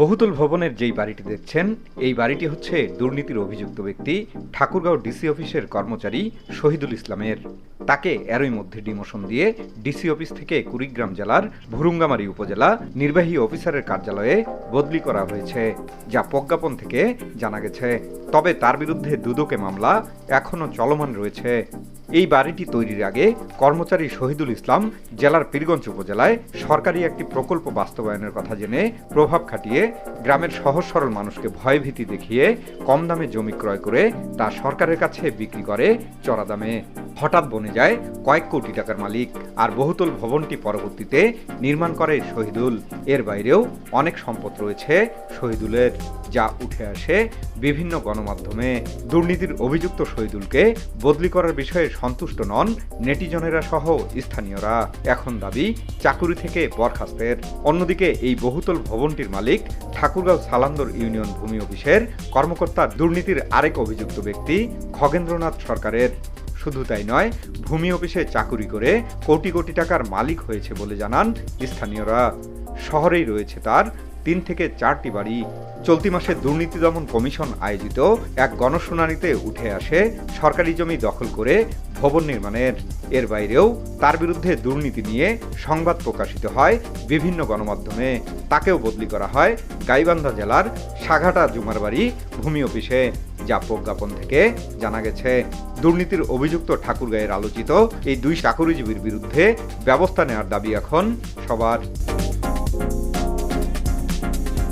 বহুতল ভবনের যেই বাড়িটি দেখছেন, এই বাড়িটি হচ্ছে দুর্নীতির অভিযুক্ত ব্যক্তি, ঠাকুরগাঁও ডিসি অফিসের কর্মচারী শহীদুল ইসলামের। তাকে এরই মধ্যে ডিমোশন দিয়ে ডিসি অফিস থেকে কুড়িগ্রাম জেলার ভুরুঙ্গামারী উপজেলা নির্বাহী অফিসারের কার্যালয়ে বদলি করা হয়েছে, যা প্রজ্ঞাপন থেকে জানা গেছে। তবে তার বিরুদ্ধে দুদকে মামলা এখনও চলমান রয়েছে। এই বাড়িটি তৈরির আগে কর্মচারী শহীদুল ইসলাম জেলার পীরগঞ্জ উপজেলায় সরকারি একটি প্রকল্প বাস্তবায়নের কথা জেনে প্রভাব খাটিয়ে গ্রামের সহজ সরল মানুষকে ভয়ভীতি দেখিয়ে কম দামে জমি ক্রয় করে তা সরকারের কাছে বিক্রি করে চড়া দামে। হঠাৎ বনে যায় কয়েক কোটি টাকার মালিক আর বহুতল ভবনটি পরবর্তীতে নির্মাণ করে শহীদুল। এর বাইরেও অনেক সম্পদ রয়েছে শহীদুলের, যা উঠে আসে বিভিন্ন গণমাধ্যমে। দুর্নীতির অভিযুক্ত শহীদুলকে বদলি করার বিষয়ে সন্তুষ্ট নন নেটিজনেরা সহ স্থানীয়রা। এখন দাবি চাকুরি থেকে বরখাস্তের। অন্যদিকে এই বহুতল ভবনটির মালিক ঠাকুরগাঁও সালান্দর ইউনিয়ন ভূমি অফিসের কর্মকর্তা দুর্নীতির আরেক অভিযুক্ত ব্যক্তি খগেন্দ্রনাথ সরকারের। শুধু তাই নয়, ভূমি অফিসে চাকুরি করে কোটি কোটি টাকার মালিক হয়েছে বলে জানান স্থানীয়রা। শহরেই রয়েছে তার তিন থেকে চারটি বাড়ি। চলতি মাসে দুর্নীতি দমন কমিশন আয়োজিত এক গণশুনানিতে উঠে আসে সরকারি জমি দখল করে ভবন নির্মাণের। এর বাইরেও তার বিরুদ্ধে দুর্নীতি নিয়ে সংবাদ প্রকাশিত হয় বিভিন্ন গণমাধ্যমে। তাকেও বদলি করা হয় গাইবান্ধা জেলার সাঘাটা জুমারবাড়ি ভূমি অফিসে। যা প্রজ্ঞাপন থেকে জানা গেছে, দুর্নীতির অভিযুক্ত ঠাকুরগাঁয়ের আলোচিত এই দুই চাকরিজীবীর বিরুদ্ধে ব্যবস্থা নেওয়ার দাবি এখন সবার।